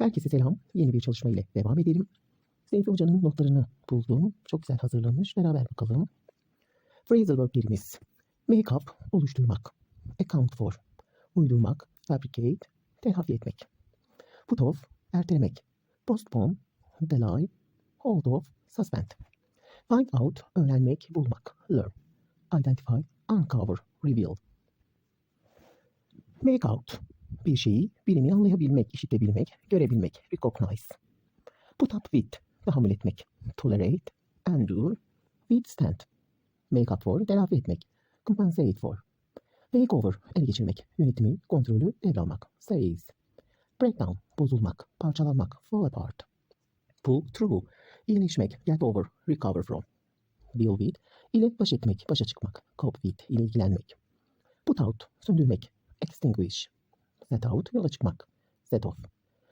Herkese selam. Yeni bir çalışma ile devam edelim. Seyfi Hoca'nın notlarını buldum. Çok güzel hazırlanmış. Beraber bakalım. Phrasal verb'lerimiz. Make up, oluşturmak. Account for, uydurmak. Fabricate, telafi etmek. Put off, ertelemek. Postpone, delay. Hold off, suspend. Find out, öğrenmek, bulmak. Learn. Identify, uncover, reveal. Make out, bir şeyi, bilimi anlayabilmek, işitebilmek, görebilmek, recognize. Put up with, tahammül etmek, tolerate, endure, withstand. Make up for, telafi etmek, compensate for. Take over, ele geçirmek, yönetimi, kontrolü devralmak, seize. Breakdown, bozulmak, parçalanmak, fall apart. Pull through, iyileşmek, get over, recover from. Deal with, ile baş etmek, başa çıkmak, cope with, ile ilgilenmek. Put out, söndürmek, extinguish. Set out, yola çıkmak. Set off.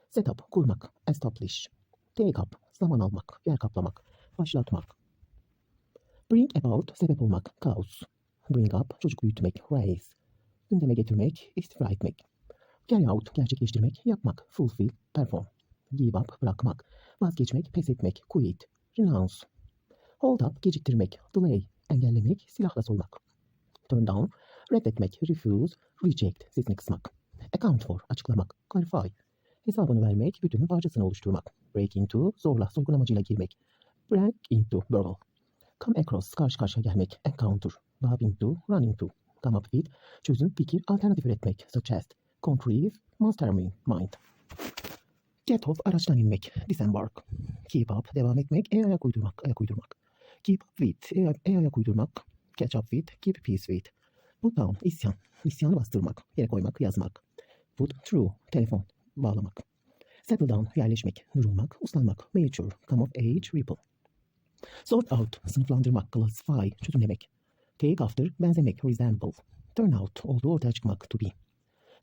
Set up, kurmak. Establish. Take up, zaman almak, yer kaplamak, başlatmak. Bring about, sebep olmak. Cause. Bring up, çocuk büyütmek. Raise. Gündeme getirmek, istifra etmek. Carry out, gerçekleştirmek, yapmak. Fulfill, perform. Give up, bırakmak. Vazgeçmek, pes etmek. Quit. Renounce. Hold up, geciktirmek. Delay, engellemek, silahla soymak. Turn down, reddetmek. Refuse, reject, sesini kısmak. Account for, açıklamak. Clarify, hesabını vermek, bütünün parçasını oluşturmak. Break into, zorla, sorgulamacıyla girmek. Break into, verbal. Come across, karşı karşıya gelmek. Encounter, bump into, run into. Come up with, çözüm, fikir, alternatif üretmek. Suggest, contrive, mastermind, mind. Get off, araçtan inmek. Disembark. Keep up, devam etmek, e ayak uydurmak, ayak uydurmak. Keep up with, e, e ayak uydurmak. Catch up with, keep peace with. Put down, isyan, isyanı bastırmak, yere koymak, yazmak. Put through, telefon, bağlamak. Settle down, yerleşmek, durulmak, uslanmak. Mature, come of age, ripple. Sort out, sınıflandırmak, classify, çözümlemek. Take after, benzemek, resemble. Turn out, olduğu ortaya çıkmak, to be.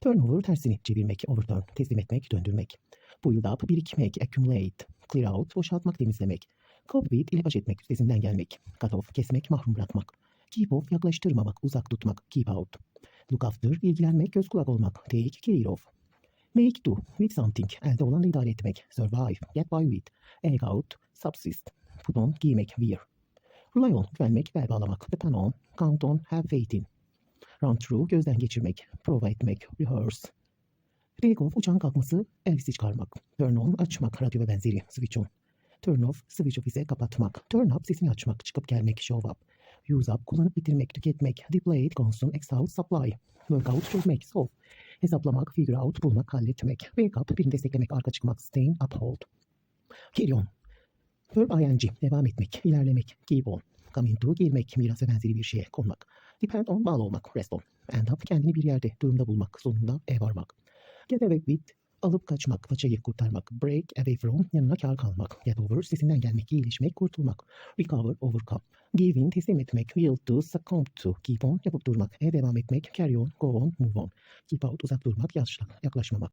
Turn over, tersini çevirmek, overturn, teslim etmek, döndürmek. Build up, birikmek, accumulate. Clear out, boşaltmak, temizlemek. Cope with, ile baş etmek, üstesinden gelmek. Cut off, kesmek, mahrum bırakmak. Keep off, yaklaştırmamak, uzak tutmak, keep out. Look after, ilgilenmek, göz kulak olmak. Take care of. Make do, with something, elde olanla idare etmek. Survive, get by with. Egg out, subsist. Put on, giymek, wear. Rely on, güvenmek, bel bağlamak. Depend on, count on, have faith in. Run through, gözden geçirmek. Prova etmek, rehearse. Take off, uçağın kalkması, elbise çıkarmak. Turn on, açmak, radyo ve benzeri, switch on. Turn off, switch off ise kapatmak. Turn up, sesini açmak, çıkıp gelmek, show up. Use up, kullanıp bitirmek, tüketmek. Deplete, consume, exhaust, supply. Workout, çözmek, solve. Hesaplamak, figure out, bulmak, halletmek. Wake up, birini desteklemek, arka çıkmak, sustain, uphold. Carry on. Verb ing, devam etmek, ilerlemek, keep on. Come into, girmek, miras benzeri bir şeye konmak. Depend on, bağlı olmak, rest on. End up, kendini bir yerde, durumda bulmak, sonunda ev varmak. Get away with, alıp kaçmak, paçayı kurtarmak. Break away from, yanına kar kalmak. Get over, sesinden gelmek, iyileşmek, kurtulmak. Recover, overcome. Give in, teslim etmek. Yield to, succumb to. Keep on, yapıp durmak. E devam etmek. Carry on, go on, move on. Keep out, uzak durmak, yaşla- yaklaşmamak.